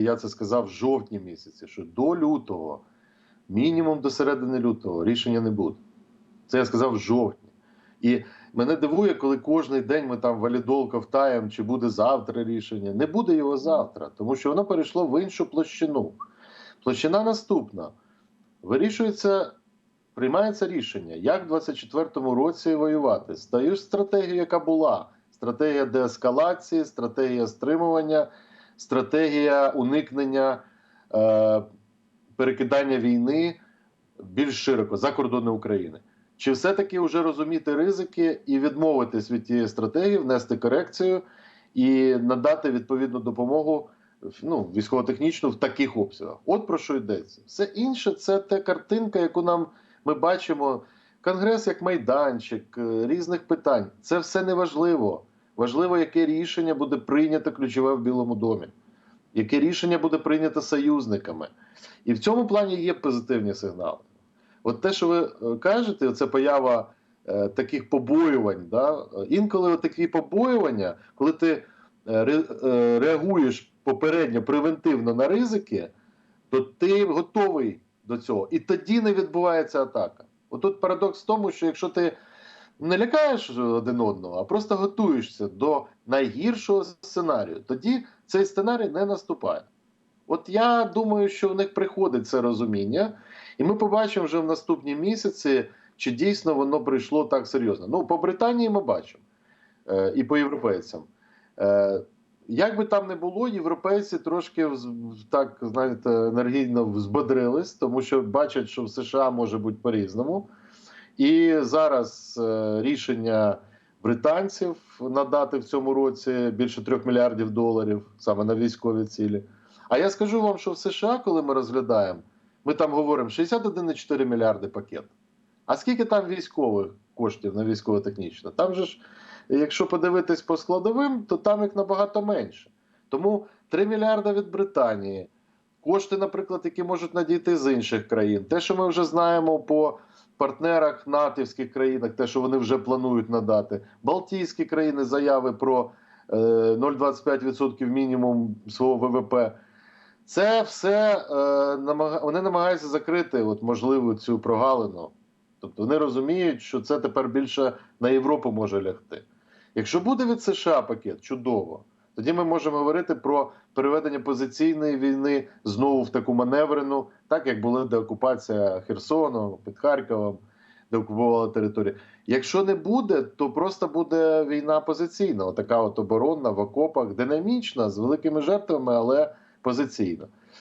Я це сказав в жовтні місяці, що до лютого, мінімум до середини лютого, рішення не буде. Це я сказав в жовтні. І мене дивує, коли кожен день ми там валідол ковтаємо, чи буде завтра рішення. Не буде його завтра, тому що воно перейшло в іншу площину. Площина наступна. Вирішується, приймається рішення, як в 24-му році воювати. ж стратегією, яка була: стратегія деескалації, стратегія стримування, стратегія уникнення е, перекидання війни більш широко за кордони України. Чи все-таки вже розуміти ризики і відмовитись від тієї стратегії, внести корекцію і надати відповідну допомогу ну, військово-технічну в таких обсягах? От про що йдеться. Все інше це та картинка, яку нам ми бачимо. Конгрес як майданчик е, різних питань. Це все не важливо. Яке рішення буде прийнято ключове в Білому домі, яке рішення буде прийнято союзниками. І в цьому плані є позитивні сигнали. От те, що ви е, кажете, це поява е, таких побоювань. Да? Інколи такі побоювання, коли ти е, ре- е, реагуєш попередньо превентивно на ризики, то ти готовий до цього. І тоді не відбувається атака. Отут парадокс в тому, що якщо ти не лякаєш один одного, а просто готуєшся до найгіршого сценарію, тоді цей сценарій не наступає. От я думаю, що в них приходить це розуміння, і ми побачимо вже в наступні місяці, чи дійсно воно прийшло так серйозно. Ну, по Британії ми бачимо е, і по європейцям. Е, як би там не було, європейці трошки так знаєте, енергійно взбодрились, тому що бачать, що в США може бути по-різному. І зараз е, рішення британців надати в цьому році більше трьох мільярдів доларів саме на військові цілі. А я скажу вам, що в США, коли ми розглядаємо, ми там говоримо 61,4 мільярди пакет. А скільки там військових коштів на військово-технічне? Там же ж, якщо подивитись по складовим, то там їх набагато менше. Тому 3 мільярди від Британії, кошти, наприклад, які можуть надійти з інших країн. Те, що ми вже знаємо по партнерах натівських країнах, те, що вони вже планують надати, Балтійські країни заяви про е, 0,25% мінімум свого ВВП. Це все е, вони намагаються закрити от, можливу цю прогалину. Тобто вони розуміють, що це тепер більше на Європу може лягти. Якщо буде від США пакет, чудово. Тоді ми можемо говорити про переведення позиційної війни знову в таку маневрену, так як була деокупація Херсону під Харковом, де окупували територію. Якщо не буде, то просто буде війна позиційна, отака от оборонна в окопах, динамічна, з великими жертвами, але позиційна.